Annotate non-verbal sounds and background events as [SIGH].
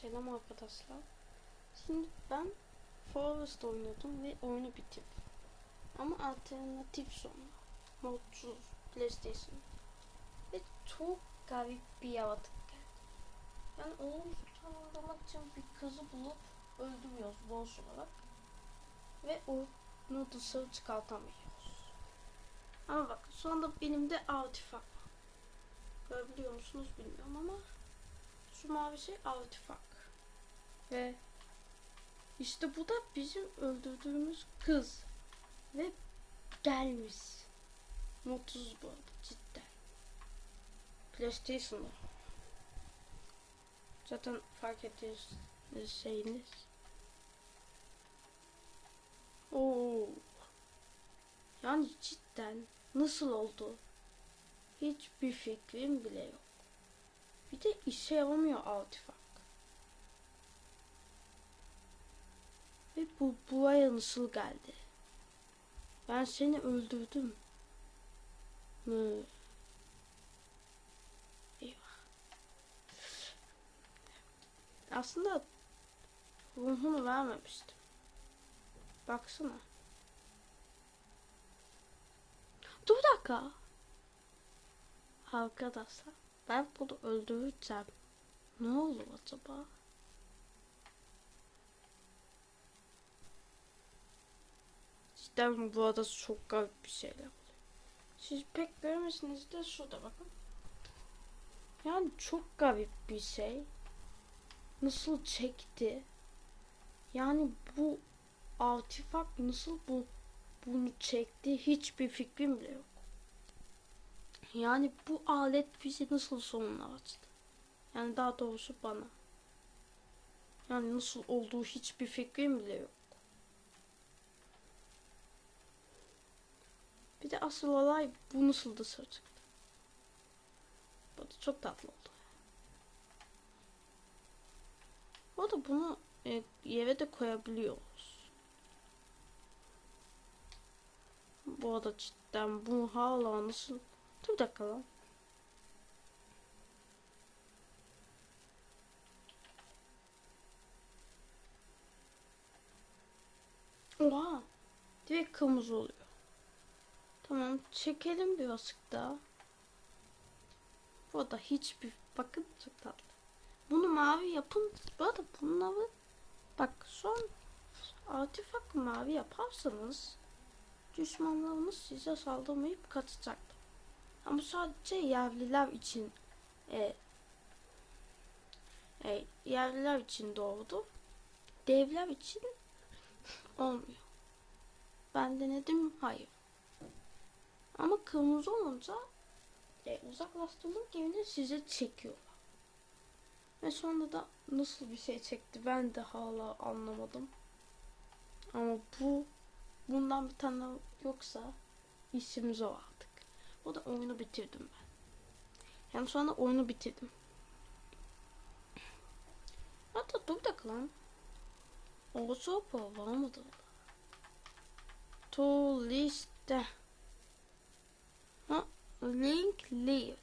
Selam arkadaşlar. Şimdi ben Forest oynadım ve oyunu bitirdim. Ama alternatif sonra. Modsuz PlayStation. Ve çok garip bir yaratık geldi. Yani onu tanımlamak için bir kızı bulup öldürüyoruz boss olarak. Ve onu dışarı çıkartamıyoruz. Ama bak şu anda elimde artifak. Görebiliyor musunuz bilmiyorum ama şu mavi şey artifak. Ve işte bu da bizim öldürdüğümüz kız. Ve gelmiş. Mutsuz bu arada cidden. PlayStation'da. Zaten fark ettiğiniz şeyiniz. Oo. Yani cidden nasıl oldu? Hiçbir fikrim bile yok. Bir de işe yaramıyor artifak. Ve bu buraya nasıl geldi? Ben seni öldürdüm. Mü? Eyvah. Aslında ruhunu vermemiştim. Baksana. Dur bir dakika. Arkadaşlar ben bunu öldüreceğim. Ne olur acaba? Cidden bu arada çok garip bir şeyler. Siz pek görmesiniz de şurada bakın. Yani çok garip bir şey. Nasıl çekti? Yani bu artifak nasıl bu bunu çekti hiçbir fikrim bile yok. Yani bu alet bizi nasıl sonuna açtı? Yani daha doğrusu bana. Yani nasıl olduğu hiçbir fikrim bile yok. Bir de asıl olay bu nasıl çıktı. Bu da çok tatlı oldu. Bu da bunu e, yere de koyabiliyoruz. Bu arada cidden bu hala nasıl... Dur bir dakika lan. Oha. Direkt kırmızı oluyor. Tamam çekelim birazcık daha. Bu da hiçbir bakın çok tatlı. Bunu mavi yapın. Bu arada bunları bak son artifak mavi yaparsanız düşmanlarınız size saldırmayıp kaçacaktır. Ama sadece yerliler için e, e, yerliler için doğdu. Devler için [LAUGHS] olmuyor. Ben denedim hayır. Kırmızı olunca e, uzaklaştırmak yerine size çekiyorlar. Ve sonra da nasıl bir şey çekti ben de hala anlamadım. Ama bu bundan bir tane yoksa işimiz o artık. O da oyunu bitirdim ben. Şu anda oyunu bitirdim. Hatta dur dakika lan. O sopa var mıdır? To liste. Link leave.